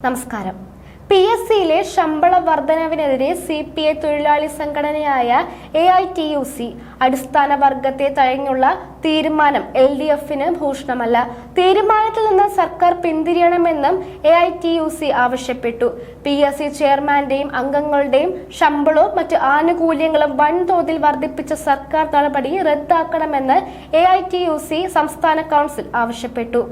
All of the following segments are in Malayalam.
നമസ്കാരം. പി എസ് സിയിലെ ശമ്പള വർധനവിനെതിരെ സി പി ഐ തൊഴിലാളി സംഘടനയായ A I T U C അടിസ്ഥാന വർഗത്തെ തഴഞ്ഞുള്ള തീരുമാനം എൽ ഡി എഫിന് ഭൂഷണമല്ല. തീരുമാനത്തിൽ നിന്ന് സർക്കാർ പിന്തിരിയണമെന്നും A I T U C ആവശ്യപ്പെട്ടു. പി എസ് സി ചെയർമാന്റെയും അംഗങ്ങളുടെയും ശമ്പളവും മറ്റ് ആനുകൂല്യങ്ങളും വൻതോതിൽ വർദ്ധിപ്പിച്ച സർക്കാർ നടപടി റദ്ദാക്കണമെന്ന് A I T U C സംസ്ഥാന കൗൺസിൽ ആവശ്യപ്പെട്ടു.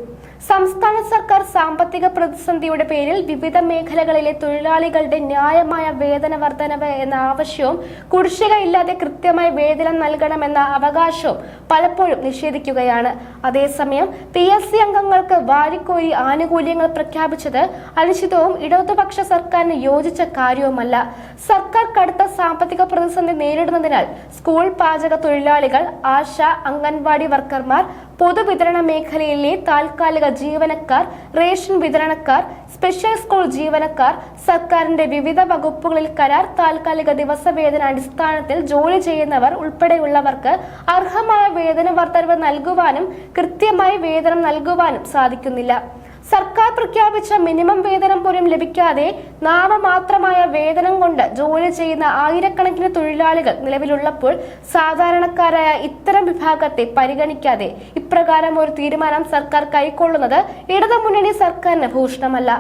സംസ്ഥാന സർക്കാർ സാമ്പത്തിക പ്രതിസന്ധിയുടെ പേരിൽ വിവിധ മേഖലകളിലെ തൊഴിലാളികളുടെ ന്യായമായ വേതന വർധനവ് എന്ന ആവശ്യവും കുടിശ്ശിക ഇല്ലാതെ കൃത്യമായി വേതനം നൽകണമെന്ന അവകാശവും പലപ്പോഴും നിഷേധിക്കുകയാണ്. അതേസമയം പി എസ് സി അംഗങ്ങൾക്ക് വാരിക്കോരി ആനുകൂല്യങ്ങൾ പ്രഖ്യാപിച്ചത് അനിശ്ചിതവും ഇടതുപക്ഷ സർക്കാരിന് യോജിച്ച കാര്യവുമല്ല. സർക്കാർ കടുത്ത സാമ്പത്തിക പ്രതിസന്ധി നേരിടുന്നതിനാൽ സ്കൂൾ പാചക തൊഴിലാളികൾ ആശ അംഗൻവാടി വർക്കർമാർ പൊതുവിതരണ മേഖലയിലെ താൽക്കാലിക ജീവനക്കാർ റേഷൻ വിതരണക്കാർ സ്പെഷ്യൽ സ്കൂൾ ജീവനക്കാർ സർക്കാരിന്റെ വിവിധ വകുപ്പുകളിൽ കരാർ താൽക്കാലിക ദിവസവേതന അടിസ്ഥാനത്തിൽ ജോലി ചെയ്യുന്നവർ ഉൾപ്പെടെയുള്ളവർക്ക് അർഹമായ വേതന വർദ്ധനവ് നൽകുവാനും കൃത്യമായി വേതനം നൽകുവാനും സാധിക്കുന്നില്ല. സർക്കാർ പ്രഖ്യാപിച്ച മിനിമം വേതനം പോലും ലഭിക്കാതെ നാമമാത്രമായ വേതനം കൊണ്ട് ജോലി ചെയ്യുന്ന ആയിരക്കണക്കിന് തൊഴിലാളികൾ നിലവിലുള്ളപ്പോൾ സാധാരണക്കാരായ ഇത്തരം വിഭാഗത്തെ പരിഗണിക്കാതെ ഇപ്രകാരം ഒരു തീരുമാനം സർക്കാർ കൈക്കൊള്ളുന്നത് ഇടതുമുന്നണി സർക്കാരിന് ഭൂഷണമല്ല.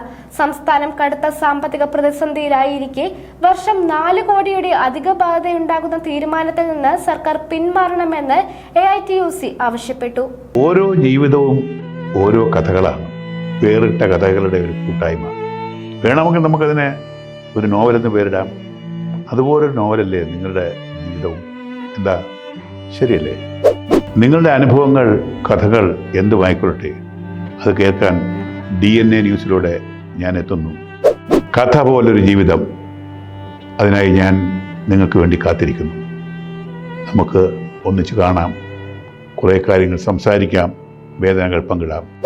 സംസ്ഥാനം കടുത്ത സാമ്പത്തിക പ്രതിസന്ധിയിലായിരിക്കെ വർഷം നാല് കോടിയുടെ അധിക ബാധയുണ്ടാകുന്ന തീരുമാനത്തിൽ നിന്ന് സർക്കാർ പിന്മാറണമെന്ന് എ ആവശ്യപ്പെട്ടു. ഓരോ ജീവിതവും ഓരോ കഥകളാണ്. വേറിട്ട കഥകളുടെ ഒരു കൂട്ടായ്മ. വേണമെങ്കിൽ നമുക്കതിനെ ഒരു നോവലെന്ന് പേരിടാം. അതുപോലൊരു നോവലല്ലേ നിങ്ങളുടെ ജീവിതവും? എന്താ? ശരിയല്ലേ? നിങ്ങളുടെ അനുഭവങ്ങൾ കഥകൾ എന്തുമായിക്കൊള്ളട്ടെ അത് കേൾക്കാൻ ഡി എൻ എ ന്യൂസിലൂടെ ഞാൻ എത്തുന്നു. കഥ പോലൊരു ജീവിതം. അതിനായി ഞാൻ നിങ്ങൾക്ക് വേണ്ടി കാത്തിരിക്കുന്നു. നമുക്ക് ഒന്നിച്ച് കാണാം. കുറേ കാര്യങ്ങൾ സംസാരിക്കാം. വേദനകൾ പങ്കിടാം.